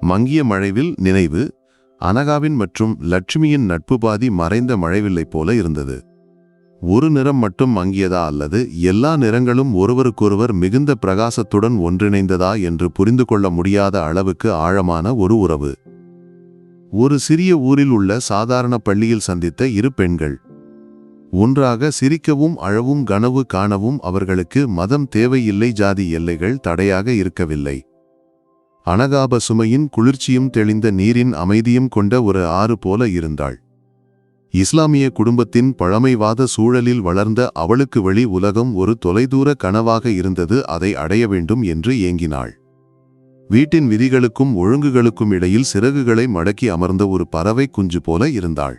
மங்கிய மழைவில் நினைவு அனகாவின் மற்றும் லட்சுமியின் நட்பு பாதி மறைந்த மழைவில்லை போல இருந்தது. ஒரு நிறம் மட்டும் மங்கியதா அல்லது எல்லா நிறங்களும் ஒருவருக்கொருவர் மிகுந்த பிரகாசத்துடன் ஒன்றிணைந்ததா என்று புரிந்து கொள்ள முடியாத அளவுக்கு ஆழமான ஒரு உறவு. ஒரு சிறிய ஊரில் உள்ள சாதாரண பள்ளியில் சந்தித்த இரு பெண்கள். ஒன்றாக சிரிக்கவும் அழவும் கனவு காணவும் அவர்களுக்கு மதம் தேவையில்லை ஜாதி எல்லைகள் தடையாக இருக்கவில்லை. அனகாப சுமையின் குளிர்ச்சியும் தெளிந்த நீரின் அமைதியும் கொண்ட ஒரு ஆறு போல இருந்தாள். இஸ்லாமிய குடும்பத்தின் பழமைவாத சூழலில் வளர்ந்த அவளுக்கு வெளி உலகம் ஒரு தொலைதூர கனவாக இருந்தது அதை அடைய வேண்டும் என்று ஏங்கினாள். வீட்டின் விதிகளுக்கும் ஒழுங்குகளுக்கும் இடையில் சிறகுகளை மடக்கி அமர்ந்த ஒரு பறவை குஞ்சு போல இருந்தாள்.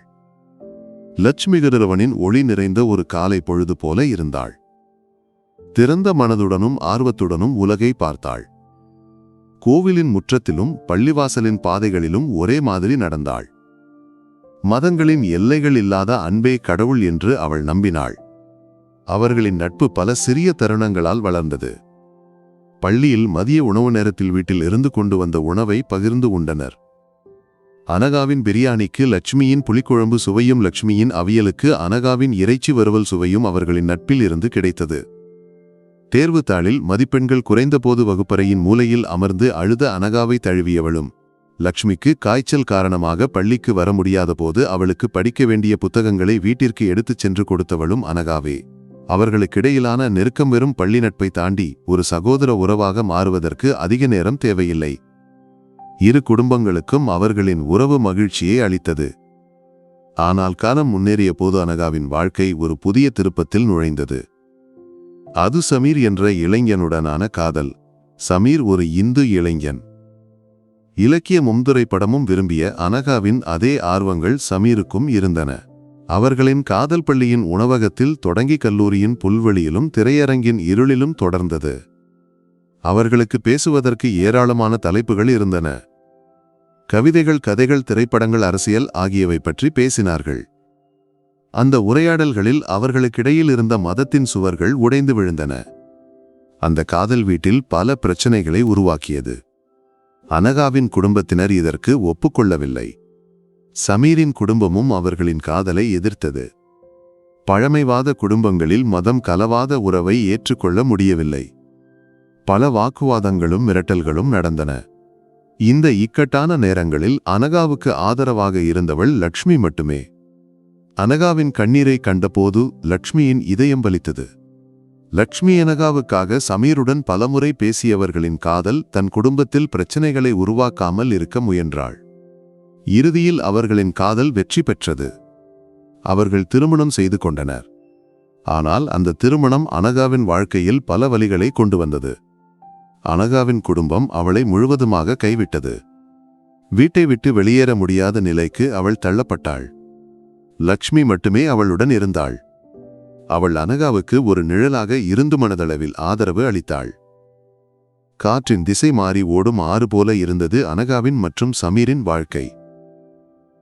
லட்சுமிகரவனின் ஒளி நிறைந்த ஒரு காலை பொழுது போல இருந்தாள். திறந்த மனதுடனும் ஆர்வத்துடனும் உலகை பார்த்தாள். கோவிலின் முற்றத்திலும் பள்ளிவாசலின் பாதைகளிலும் ஒரே மாதிரி நடந்தாள். மதங்களின் எல்லைகள் இல்லாத அன்பே கடவுள் என்று அவள் நம்பினாள். அவர்களின் நட்பு பல சிறிய தருணங்களால் வளர்ந்தது. பள்ளியில் மதிய உணவு நேரத்தில் வீட்டில் இருந்து கொண்டு வந்த உணவை பகிர்ந்து உண்டனர். அனகாவின் பிரியாணிக்கு லட்சுமியின் புளிக்குழம்பு சுவையும் லட்சுமியின் அவியலுக்கு அனகாவின் இறைச்சி வறுவல் சுவையும் அவர்களின் நட்பில் இருந்து கிடைத்தது. தேர்வுத்தாளில் மதிப்பெண்கள் குறைந்தபோது வகுப்பறையின் மூலையில் அமர்ந்து அழுத அனகாவை தழுவியவளும். லக்ஷ்மிக்கு காய்ச்சல் காரணமாக பள்ளிக்கு வர முடியாத போது அவளுக்கு படிக்க வேண்டிய புத்தகங்களை வீட்டிற்கு எடுத்துச் சென்று கொடுத்தவளும் அனகாவே. அவர்களுக்கிடையிலான நெருக்கம் வெறும் பள்ளி நட்பை தாண்டி ஒரு சகோதர உறவாக மாறுவதற்கு அதிக நேரம் தேவையில்லை. இரு குடும்பங்களுக்கும் அவர்களின் உறவு மகிழ்ச்சியை அளித்தது. ஆனால் காலம் முன்னேறிய போது அனகாவின் வாழ்க்கை ஒரு புதிய திருப்பத்தில் நுழைந்தது. அது சமீர் என்ற இளைஞனுடனான காதல். சமீர் ஒரு இந்து இளைஞன். இலக்கிய மும்துரை படமும் விரும்பிய அனகாவின் அதே ஆர்வங்கள் சமீருக்கும் இருந்தன. அவர்களின் காதல் பள்ளியின் உணவகத்தில் தொடங்கி கல்லூரியின் புல்வெளியிலும் திரையரங்கின் இருளிலும் தொடர்ந்தது. அவர்களுக்கு பேசுவதற்கு ஏராளமான தலைப்புகள் இருந்தன. கவிதைகள் கதைகள் திரைப்படங்கள் அரசியல் ஆகியவை பற்றி பேசினார்கள். அந்த உரையாடல்களில் அவர்களுக்கிடையில் இருந்த மதத்தின் சுவர்கள் உடைந்து விழுந்தன. அந்த காதல் வீட்டில் பல பிரச்சனைகளை உருவாக்கியது. அனகாவின் குடும்பத்தினர் இதற்கு ஒப்புக்கொள்ளவில்லை. சமீரின் குடும்பமும் அவர்களின் காதலை எதிர்த்தது. பழமைவாத குடும்பங்களில் மதம் கலவாத உறவை ஏற்றுக்கொள்ள முடியவில்லை. பல வாக்குவாதங்களும் மிரட்டல்களும் நடந்தன. இந்த இக்கட்டான நேரங்களில் அனகாவுக்கு ஆதரவாக இருந்தவள் லக்ஷ்மி மட்டுமே. அனகாவின் கண்ணீரை கண்டபோது லக்ஷ்மியின் இதயம் வலித்தது. லக்ஷ்மி அனகாவுக்காக சமீருடன் பலமுறை பேசியவர்களின் காதல் தன் குடும்பத்தில் பிரச்சனைகளை உருவாக்காமல் இருக்க முயன்றாள். இறுதியில் அவர்களின் காதல் வெற்றி பெற்றது. அவர்கள் திருமணம் செய்து கொண்டனர். ஆனால் அந்த திருமணம் அனகாவின் வாழ்க்கையில் பல வழிகளை கொண்டு வந்தது. அனகாவின் குடும்பம் அவளை முழுவதுமாக கைவிட்டது. வீட்டை விட்டு வெளியேற முடியாத நிலைக்கு அவள் தள்ளப்பட்டாள். லக்ஷ்மி மட்டுமே அவளுடன் இருந்தாள். அவள் அனகாவுக்கு ஒரு நிழலாக இருந்து மனதளவில் ஆதரவு அளித்தாள். காற்றின் திசை மாறி ஓடும் ஆறு போல இருந்தது அனகாவின் மற்றும் சமீரின் வாழ்க்கை.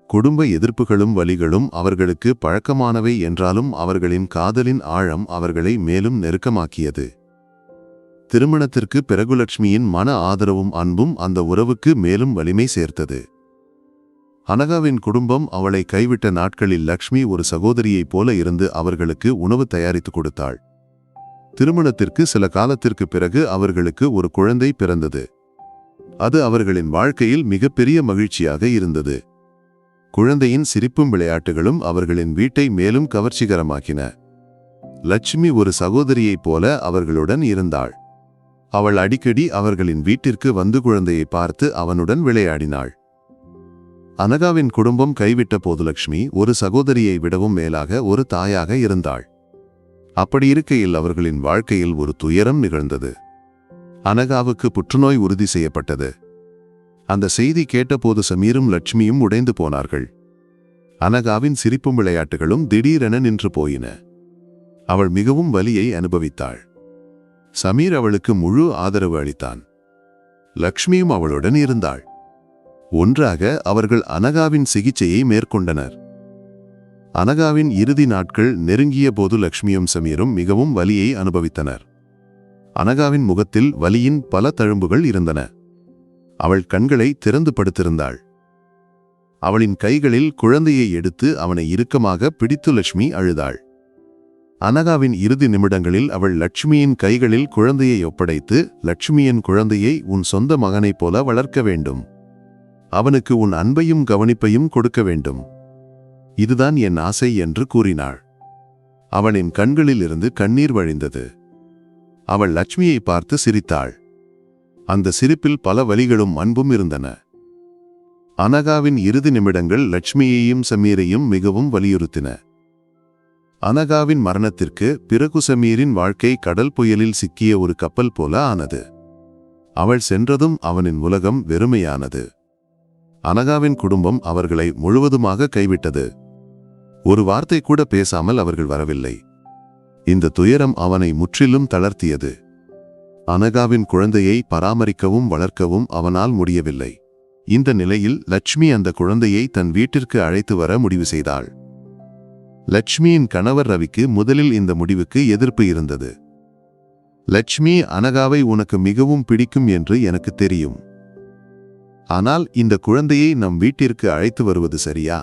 குடும்ப எதிர்ப்புகளும் வலிகளும் அவர்களுக்கு பழக்கமானவை என்றாலும் அவர்களின் காதலின் ஆழம் அவர்களை மேலும் நெருக்கமாக்கியது. திருமணத்திற்கு பிறகுலட்சுமியின் மன ஆதரவும் அன்பும் அந்த உறவுக்கு மேலும் வலிமை சேர்த்தது. அனகாவின் குடும்பம் அவளை கைவிட்ட நாட்களில் லக்ஷ்மி ஒரு சகோதரியைப் போல இருந்து அவர்களுக்கு உணவு தயாரித்து கொடுத்தாள். திருமணத்திற்கு சில காலத்திற்கு பிறகு அவர்களுக்கு ஒரு குழந்தை பிறந்தது. அது அவர்களின் வாழ்க்கையில் மிகப்பெரிய மகிழ்ச்சியாக இருந்தது. குழந்தையின் சிரிப்பும் விளையாட்டுகளும் அவர்களின் வீட்டை மேலும் கவர்ச்சிகரமாக்கின. லட்சுமி ஒரு சகோதரியைப் போல அவர்களுடன் இருந்தாள். அவள் அடிக்கடி அவர்களின் வீட்டிற்கு வந்து குழந்தையை பார்த்து அவனுடன் விளையாடினாள். அனகாவின் குடும்பம் கைவிட்ட போது லக்ஷ்மி ஒரு சகோதரியை விடவும் மேலாக ஒரு தாயாக இருந்தாள். அப்படி இருக்கையில் அவர்களின் வாழ்க்கையில் ஒரு துயரம் நிகழ்ந்தது. அனகாவுக்கு புற்றுநோய் உறுதி செய்யப்பட்டது. அந்த செய்தி கேட்டபோது சமீரும் லட்சுமியும் உடைந்து போனார்கள். அனகாவின் சிரிப்பும் விளையாட்டுகளும் திடீரென நின்று போயின. அவள் மிகவும் வலியை அனுபவித்தாள். சமீர் அவளுக்கு முழு ஆதரவு அளித்தான். லக்ஷ்மியும் அவளுடன் இருந்தாள். ஒன்றாக அவர்கள் அனகாவின் சிகிச்சையை மேற்கொண்டனர். அனகாவின் இறுதி நாட்கள் நெருங்கிய போது லக்ஷ்மியும் சமீரும் மிகவும் வலியை அனுபவித்தனர். அனகாவின் முகத்தில் வலியின் பல தழும்புகள் இருந்தன. அவள் கண்களை திறந்து படுத்திருந்தாள். அவளின் கைகளில் குழந்தையை எடுத்து அவனை இறுக்கமாக பிடித்து லட்சுமி அழுதாள். அனகாவின் இறுதி நிமிடங்களில் அவள் லட்சுமியின் கைகளில் குழந்தையை ஒப்படைத்து லட்சுமியின் குழந்தையை உன் சொந்த மகனைப் போல வளர்க்க வேண்டும். அவனுக்கு உன் அன்பையும் கவனிப்பையும் கொடுக்க வேண்டும். இதுதான் என் ஆசை என்று கூறினாள். அவனின் கண்களிலிருந்து கண்ணீர் வழிந்தது. அவள் லட்சுமியை பார்த்து சிரித்தாள். அந்த சிரிப்பில் பல வலிகளும் அன்பும் இருந்தன. அனகாவின் இறுதி நிமிடங்கள் லட்சுமியையும் சமீரையும் மிகவும் வலியுறுத்தின. அனகாவின் மரணத்திற்கு பிறகு சமீரின் வாழ்க்கை கடல் புயலில் சிக்கிய ஒரு கப்பல் போல ஆனது. அவள் சென்றதும் அவனின் உலகம் வெறுமையானது. அனகாவின் குடும்பம் அவர்களை முழுவதுமாக கைவிட்டது. ஒரு வார்த்தை கூட பேசாமல் அவர்கள் வரவில்லை. இந்த துயரம் அவனை முற்றிலும் தளர்த்தியது. அனகாவின் குழந்தையை பராமரிக்கவும் வளர்க்கவும் அவனால் முடியவில்லை. இந்த நிலையில் லட்சுமி அந்த குழந்தையை தன் வீட்டிற்கு அழைத்து வர முடிவு செய்தாள். லட்சுமியின் கணவர் ரவிக்கு முதலில் இந்த முடிவுக்கு எதிர்ப்பு இருந்தது. லட்சுமி அனகாவை உனக்கு மிகவும் பிடிக்கும் என்று எனக்கு தெரியும். ஆனால் இந்த குழந்தையை நம் வீட்டிற்கு அழைத்து வருவது சரியா?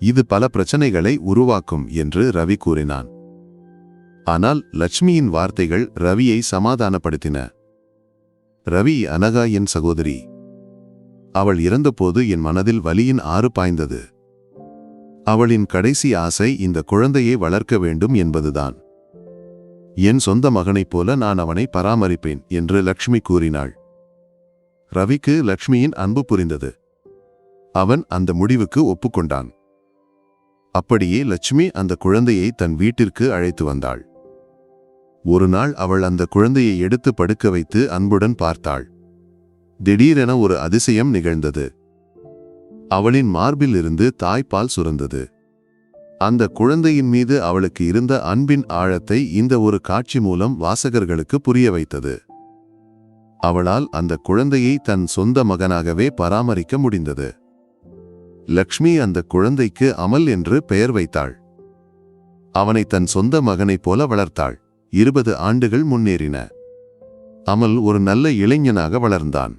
இது பல பிரச்சனைகளை உருவாக்கும் என்று ரவி கூறினான். ஆனால் லட்சுமியின் வார்த்தைகள் ரவியை சமாதானப்படுத்தின. ரவி அனகா என் சகோதரி. அவள் இறந்தபோது என் மனதில் வலியின் ஆறு பாய்ந்தது. அவளின் கடைசி ஆசை இந்த குழந்தையை வளர்க்க வேண்டும் என்பதுதான். என் சொந்த மகனைப் போல நான் அவனை பராமரிப்பேன் என்று லக்ஷ்மி கூறினாள். ரவிக்கு லக்ஷ்மியின் அன்பு புரிந்தது. அவன் அந்த முடிவுக்கு ஒப்புக்கொண்டான். அப்படியே லட்சுமி அந்த குழந்தையை தன் வீட்டிற்கு அழைத்து வந்தாள். ஒரு நாள் அவள் அந்த குழந்தையை எடுத்து படுக்க வைத்து அன்புடன் பார்த்தாள். திடீரென ஒரு அதிசயம் நிகழ்ந்தது. அவளின் மார்பில் இருந்து தாய்ப்பால் சுரந்தது. அந்த குழந்தையின் மீது அவளுக்கு இருந்த அன்பின் ஆழத்தை இந்த ஒரு காட்சி மூலம் வாசகர்களுக்கு புரிய வைத்தது. அவளால் அந்த குழந்தையை தன் சொந்த மகனாகவே பராமரிக்க முடிந்தது. லக்ஷ்மி அந்த குழந்தைக்கு அமல் என்று பெயர் வைத்தாள். அவனை தன் சொந்த மகனைப் போல வளர்த்தாள். இருபது ஆண்டுகள் முன்னேறின. அமல் ஒரு நல்ல இளைஞனாக வளர்ந்தான்.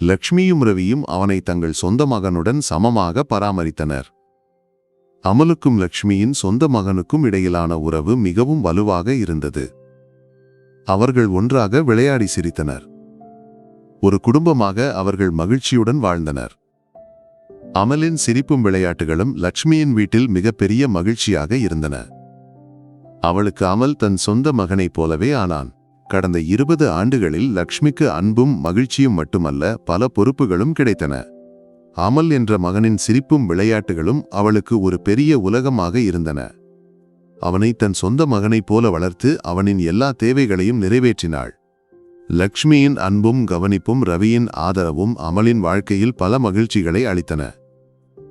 லக்ஷ்மியும் ரவியும் அவனை தங்கள் சொந்த மகனுடன் சமமாக பராமரித்தனர். அமலுக்கும் லக்ஷ்மியின் சொந்த மகனுக்கும் இடையிலான உறவு மிகவும் வலுவாக இருந்தது. அவர்கள் ஒன்றாக விளையாடி சிரித்தனர். ஒரு குடும்பமாக அவர்கள் மகிழ்ச்சியுடன் வாழ்ந்தனர். அமலின் சிரிப்பும் விளையாட்டுகளும் லக்ஷ்மியின் வீட்டில் மிகப்பெரிய மகிழ்ச்சியாக இருந்தன. அவளுக்கு அமல் தன் சொந்த மகனைப் போலவே ஆனான். கடந்த இருபது ஆண்டுகளில் லக்ஷ்மிக்கு அன்பும் மகிழ்ச்சியும் மட்டுமல்ல பல பொறுப்புகளும் கிடைத்தன. அமல் என்ற மகனின் சிரிப்பும் விளையாட்டுகளும் அவளுக்கு ஒரு பெரிய உலகமாக இருந்தன. அவனை தன் சொந்த மகனைப் போல வளர்த்து அவனின் எல்லா தேவைகளையும் நிறைவேற்றினாள். லக்ஷ்மியின் அன்பும் கவனிப்பும் ரவியின் ஆதரவும் அமலின் வாழ்க்கையில் பல மகிழ்ச்சிகளை அளித்தன.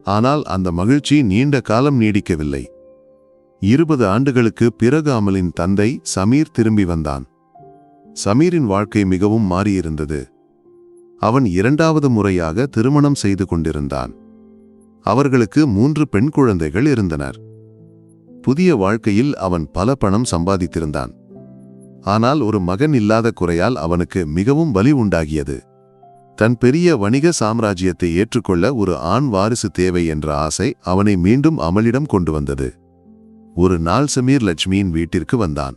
ஆனால் அந்த மகிழ்ச்சி நீண்ட காலம் நீடிக்கவில்லை. இருபது ஆண்டுகளுக்கு பிறகு அமலின் தந்தை சமீர் திரும்பி வந்தான். சமீரின் வாழ்க்கை மிகவும் மாறியிருந்தது. அவன் இரண்டாவது முறையாக திருமணம் செய்து கொண்டிருந்தான். அவர்களுக்கு மூன்று பெண் குழந்தைகள் இருந்தனர். புதிய வாழ்க்கையில் அவன் பல பணம் சம்பாதித்திருந்தான். ஆனால் ஒரு மகன் இல்லாத குறையால் அவனுக்கு மிகவும் வலி உண்டாகியது. தன் பெரிய வணிக சாம்ராஜ்யத்தை ஏற்றுக்கொள்ள ஒரு ஆண் வாரிசு தேவை என்ற ஆசை அவனை மீண்டும் அமலிடம் கொண்டு வந்தது. ஒரு நாள் சமீர் லட்சுமியின் வீட்டிற்கு வந்தான்.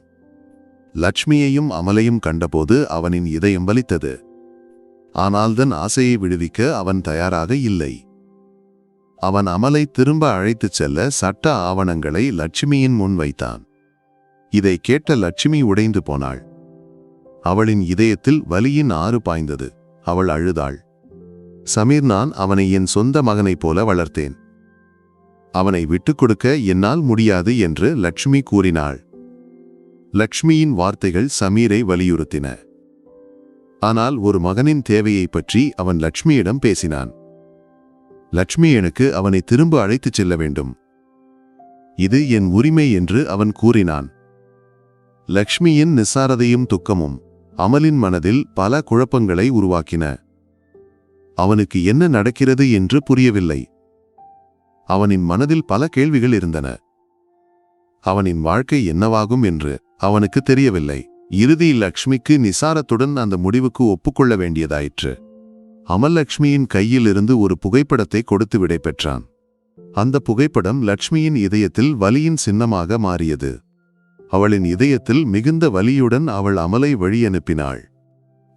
லட்சுமியையும் அமலையும் கண்டபோது அவனின் இதயம் வலித்தது. ஆனால் தன் ஆசையை விடுவிக்க அவன் தயாராக இல்லை. அவன் அமலை திரும்ப அழைத்துச் செல்ல சட்ட ஆவணங்களை லட்சுமியின் முன் வைத்தான். இதை கேட்ட லட்சுமி உடைந்து போனாள். அவளின் இதயத்தில் வலியின் ஆறு பாய்ந்தது. அவள் அழுதாள். சமீர் நான் அவனை என் சொந்த மகனைப் போல வளர்த்தேன். அவனை விட்டுக் கொடுக்க என்னால் முடியாது என்று லட்சுமி கூறினாள். லக்ஷ்மியின் வார்த்தைகள் சமீரை வலியுறுத்தின. ஆனால் ஒரு மகனின் தேவையைப் பற்றி அவன் லட்சுமியிடம் பேசினான். லட்சுமி எனக்கு அவனை திரும்ப அழைத்துச் செல்ல வேண்டும். இது என் உரிமை என்று அவன் கூறினான். லக்ஷ்மியின் நிசாரதையும் துக்கமும் அமலின் மனதில் பல குழப்பங்களை உருவாக்கின. அவனுக்கு என்ன நடக்கிறது என்று புரியவில்லை. அவனின் மனதில் பல கேள்விகள் இருந்தன. அவனின் வாழ்க்கை என்னவாகும் என்று அவனுக்கு தெரியவில்லை. இறுதியில் லக்ஷ்மிக்கு நிசாரத்துடன் அந்த முடிவுக்கு ஒப்புக்கொள்ள வேண்டியதாயிற்று. அமல் லக்ஷ்மியின் கையிலிருந்து ஒரு புகைப்படத்தை கொடுத்து விடை பெற்றான் அந்த புகைப்படம் லக்ஷ்மியின் இதயத்தில் வலியின் சின்னமாக மாறியது. அவளின் இதயத்தில் மிகுந்த வலியுடன் அவள் அமலை வழி அனுப்பினாள்.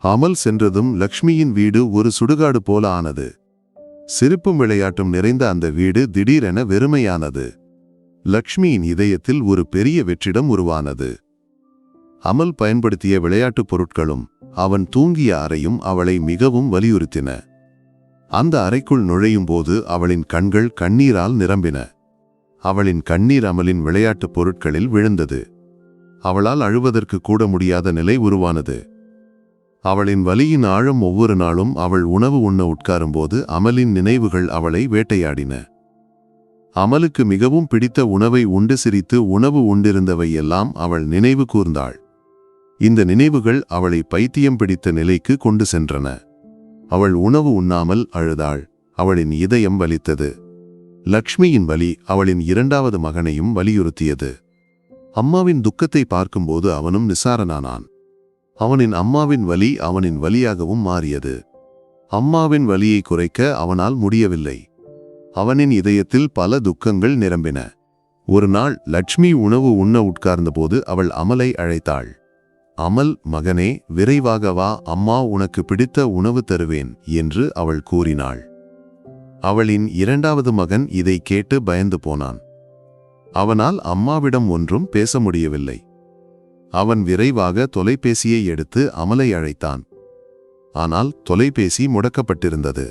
அமல் சென்றதும் லக்ஷ்மியின் வீடு ஒரு சுடுகாடு போல ஆனது. சிரிப்பும் விளையாட்டும் நிறைந்த அந்த வீடு திடீரென வெறுமையானது. லக்ஷ்மியின் இதயத்தில் ஒரு பெரிய வெற்றிடம் உருவானது. அமல் பயன்படுத்திய விளையாட்டுப் பொருட்களும் அவன் தூங்கிய அறையும் அவளை மிகவும் வலியுறுத்தின. அந்த அறைக்குள் நுழையும் போது அவளின் கண்கள் கண்ணீரால் நிரம்பின. அவளின் கண்ணீர் அமலின் விளையாட்டுப் பொருட்களில் விழுந்தது. அவளால் அழுவதற்கு கூட முடியாத நிலை உருவானது. அவளின் வலியின் ஆழம் ஒவ்வொரு நாளும் அவள் உணவு உண்ண உட்காரும்போது அமலின் நினைவுகள் அவளை வேட்டையாடின. அமலுக்கு மிகவும் பிடித்த உணவை உண்டு சிரித்து உணவு உண்டிருந்தவை எல்லாம் அவள் நினைவு கூர்ந்தாள். இந்த நினைவுகள் அவளை பைத்தியம் பிடித்த நிலைக்கு கொண்டு சென்றன. அவள் உணவு உண்ணாமல் அழுதாள். அவளின் இதயம் வலித்தது. லக்ஷ்மியின் வலி அவளின் இரண்டாவது மகனையும் வலியுறுத்தியது. அம்மாவின் துக்கத்தை பார்க்கும்போது அவனும் நிசாரனானான். அவனின் அம்மாவின் வலி அவனின் வலியாகவும் மாறியது. அம்மாவின் வலியை குறைக்க அவனால் முடியவில்லை. அவனின் இதயத்தில் பல துக்கங்கள் நிரம்பின. ஒரு நாள் லட்சுமி உணவு உண்ண உட்கார்ந்தபோது அவள் அமலை அழைத்தாள். அமல் மகனே விரைவாக வா அம்மா உனக்கு பிடித்த உணவு தருவேன் என்று அவள் கூறினாள். அவளின் இரண்டாவது மகன் இதை கேட்டு பயந்து போனான். அவனால் அம்மாவிடம் ஒன்றும் பேச முடியவில்லை. அவன் விரைவாக தொலைபேசியை எடுத்து அமலை அழைத்தான். ஆனால் தொலைபேசி முடக்கப்பட்டிருந்தது.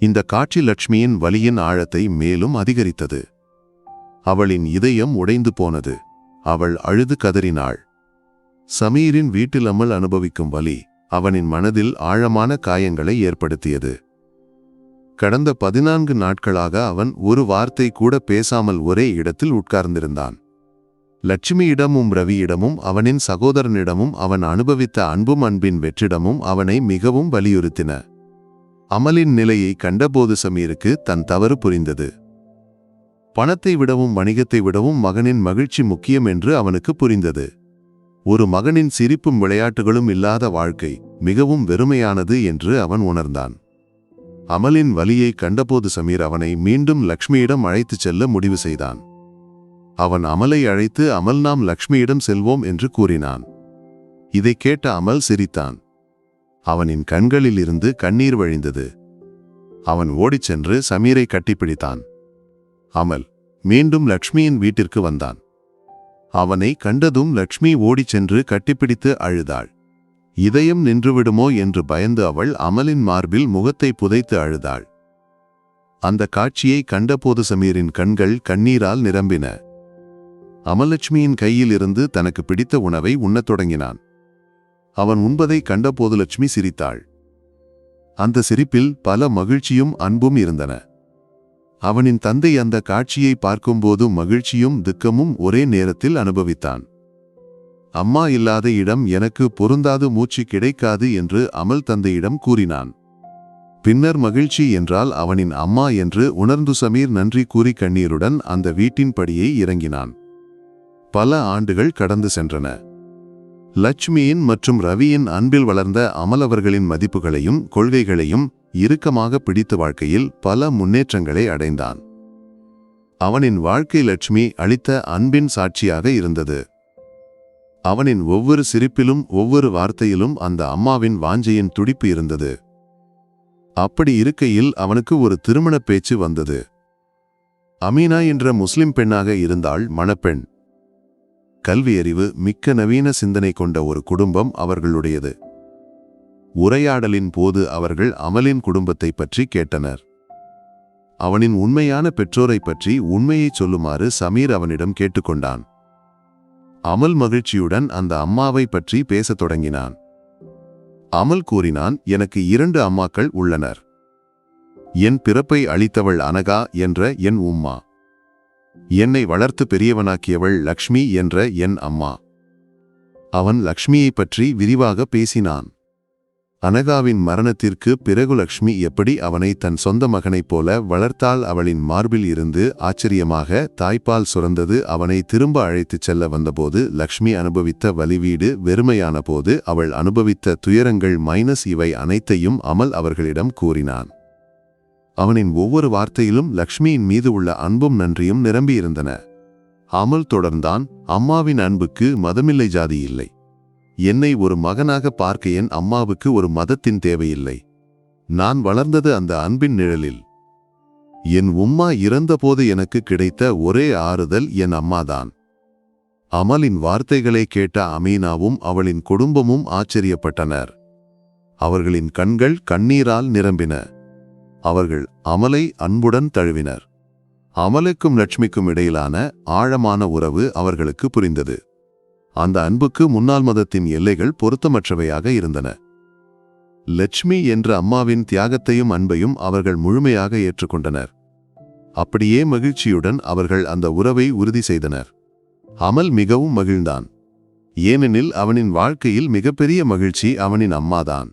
இந்த காட்சி லட்சுமியின் வலியின் ஆழத்தை மேலும் அதிகரித்தது. அவளின் இதயம் உடைந்து போனது. அவள் அழுது கதறினாள். சமீரின் வீட்டில் அமல் அனுபவிக்கும் வலி அவனின் மனதில் ஆழமான காயங்களை ஏற்படுத்தியது. கடந்த பதினான்கு நாட்களாக அவன் ஒரு வார்த்தை கூட பேசாமல் ஒரே இடத்தில் உட்கார்ந்திருந்தான். லட்சுமியிடமும் ரவியிடமும் அவனின் சகோதரனிடமும் அவன் அனுபவித்த அன்பும் அன்பின் வெற்றிடமும் அவனை மிகவும் வலியுறுத்தின. அமலின் நிலையை கண்டபோது சமீருக்கு தன் தவறு புரிந்தது. பணத்தை விடவும் வணிகத்தை விடவும் மகனின் மகிழ்ச்சி முக்கியம் என்று அவனுக்கு புரிந்தது. ஒரு மகனின் சிரிப்பும் விளையாட்டுகளும் இல்லாத வாழ்க்கை மிகவும் வெறுமையானது என்று அவன் உணர்ந்தான். அமலின் வலியை கண்டபோது சமீர் அவனை மீண்டும் லக்ஷ்மியிடம் அழைத்துச் செல்ல முடிவு செய்தான். அவன் அமலை அழைத்து அமல் நாம் லக்ஷ்மியிடம் செல்வோம் என்று கூறினான். இதை கேட்ட அமல் சிரித்தான். அவனின் கண்களில் இருந்து கண்ணீர் வழிந்தது. அவன் ஓடிச் சென்று சமீரை கட்டிப்பிடித்தான். அமல் மீண்டும் லக்ஷ்மியின் வீட்டிற்கு வந்தான். அவனை கண்டதும் லக்ஷ்மி ஓடிச் சென்று கட்டிப்பிடித்து அழுதாள். இதயம் நின்றுவிடுமோ என்று பயந்து அவள் அமலின் மார்பில் முகத்தை புதைத்து அழுதாள். அந்த காட்சியை கண்டபோது சமீரின் கண்கள் கண்ணீரால் நிரம்பின. அமலட்சுமியின் கையில் இருந்து தனக்கு பிடித்த உணவை உண்ணத் தொடங்கினான். அவன் உண்பதை கண்டபோது லட்சுமி சிரித்தாள். அந்த சிரிப்பில் பல மகிழ்ச்சியும் அன்பும் இருந்தன. அவனின் தந்தை அந்த காட்சியை பார்க்கும்போது மகிழ்ச்சியும் துக்கமும் ஒரே நேரத்தில் அனுபவித்தான். அம்மா இல்லாத இடம் எனக்கு பொருந்தாது மூச்சு கிடைக்காது என்று அமல் தந்தையிடம் கூறினான். பின்னர் மகிழ்ச்சி என்றால் அவனின் அம்மா என்று உணர்ந்து சமீர் நன்றி கூறி கண்ணீருடன் அந்த வீட்டின் படியை இறங்கினான். பல ஆண்டுகள் கடந்து சென்றன. லட்சுமியின் மற்றும் ரவியின் அன்பில் வளர்ந்த அமலவர்களின் மதிப்புகளையும் கொள்கைகளையும் இறுக்கமாக பிடித்த வாழ்க்கையில் பல முன்னேற்றங்களை அடைந்தான். அவனின் வாழ்க்கை லட்சுமி அளித்த அன்பின் சாட்சியாக இருந்தது. அவனின் ஒவ்வொரு சிரிப்பிலும் ஒவ்வொரு வார்த்தையிலும் அந்த அம்மாவின் வாஞ்சையின் துடிப்பு இருந்தது. அப்படி இருக்கையில் அவனுக்கு ஒரு திருமணப் பேச்சு வந்தது. அமீனா என்ற முஸ்லிம் பெண்ணாக இருந்தாள் மணப்பெண். கல்வியறிவு மிக்க நவீன சிந்தனை கொண்ட ஒரு குடும்பம் அவர்களுடையது. உரையாடலின் போது அவர்கள் அமலின் குடும்பத்தை பற்றி கேட்டனர். அவனின் உண்மையான பெற்றோரை பற்றி உண்மையைச் சொல்லுமாறு சமீர் அவனிடம் கேட்டுக்கொண்டான். அமல் மகிழ்ச்சியுடன் அந்த அம்மாவை பற்றி பேசத் தொடங்கினான். அமல் கூறினான் எனக்கு இரண்டு அம்மாக்கள் உள்ளனர். என் பிறப்பை அளித்தவள் அனகா என்ற என் உம்மா. என்னை வளர்த்து பெரியவனாக்கியவள் லக்ஷ்மி என்ற என் அம்மா. அவன் லக்ஷ்மியைப் பற்றி விரிவாக பேசினான். அனகாவின் மரணத்திற்கு பிறகு லக்ஷ்மி எப்படி அவனை தன் சொந்த மகனைப் போல வளர்த்தால் அவளின் மார்பில் இருந்து ஆச்சரியமாக தாய்ப்பால் சுரந்தது அவனை திரும்ப அழைத்துச் செல்ல வந்தபோது லக்ஷ்மி அனுபவித்த வலிவீடு வெறுமையான போது அவள் அனுபவித்த துயரங்கள் மைனஸ் இவை அனைத்தையும் அமல் அவர்களிடம் கூறினான். அவனின் ஒவ்வொரு வார்த்தையிலும் லக்ஷ்மியின் மீது உள்ள அன்பும் நன்றியும் நிரம்பியிருந்தன. அமல் தொடர்ந்தான். அம்மாவின் அன்புக்கு மதமில்லை ஜாதி இல்லை. என்னை ஒரு மகனாக பார்க்க என் அம்மாவுக்கு ஒரு மதத்தின் தேவையில்லை. நான் வளர்ந்தது அந்த அன்பின் நிழலில். என் உம்மா இறந்தபோது எனக்கு கிடைத்த ஒரே ஆறுதல் என் அம்மாதான். அமலின் வார்த்தைகளை கேட்ட அமீனாவும் அவளின் குடும்பமும் ஆச்சரியப்பட்டனர். அவர்களின் கண்கள் கண்ணீரால் நிரம்பின. அவர்கள் அமலை அன்புடன் தழுவினர். அமலுக்கும் லட்சுமிக்கும் இடையிலான ஆழமான உறவு அவர்களுக்கு புரிந்தது. அந்த அன்புக்கு முன்னாள் மதத்தின் எல்லைகள் பொருத்தமற்றவையாக இருந்தன. லட்சுமி என்ற அம்மாவின் தியாகத்தையும் அன்பையும் அவர்கள் முழுமையாக ஏற்றுக்கொண்டனர். அப்படியே மகிழ்ச்சியுடன் அவர்கள் அந்த உறவை உறுதி செய்தனர். அமல் மிகவும் மகிழ்ந்தான். ஏனெனில் அவனின் வாழ்க்கையில் மிகப்பெரிய மகிழ்ச்சி அவனின் அம்மாதான்.